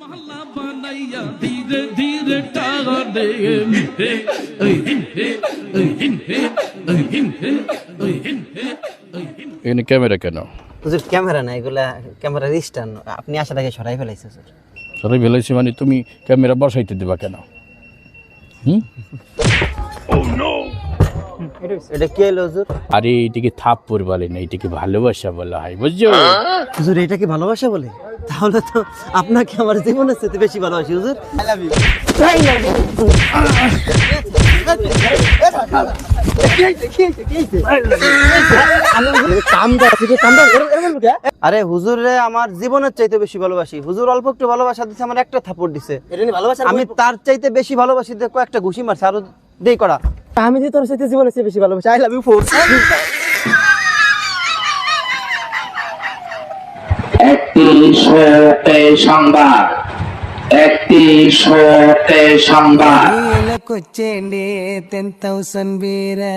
মালা বানাইয়া ধীরে ধীরে এখানে ক্যামেরা কেন? হুজুর ক্যামেরা না এগুলা ক্যামেরার স্ট্যান্ড আপনি আসা থেকে সরাই ফেলাইছে স্যার সরাই ফেলাইছি মানে তুমি ক্যামেরা বসাইতে দিবা কেন? হুম? Oh, ও নো এটা কি হলো হুজুর? আরে এটিকে থাপ পর বলে না এটিকে ভালোবাসা বলা হয় বুঝছ? হুজুর এটা কি ভালোবাসা বলে? তাহলে তো আপনাকে আমার জীবনের সাথে বেশি ভালোবাসি হুজুর। আই লাভ ইউ আরে হুজুর রে আমার জীবনের চাইতে বেশি ভালোবাসি। হুজুর অল্প একটু ভালোবাসা দিছে আমার একটা থাপড় দিছে। আমি তার চাইতে বেশি ভালোবাসি দেখো একটা ঘুষি মারছে আরও দেই করা। আমি তো তোর সাথে জীবনে বেশি ভালোবাসি আই লাভ ইউ ফোর সংবাদ সংবাদ। তেন থাউজেন্ড বীরা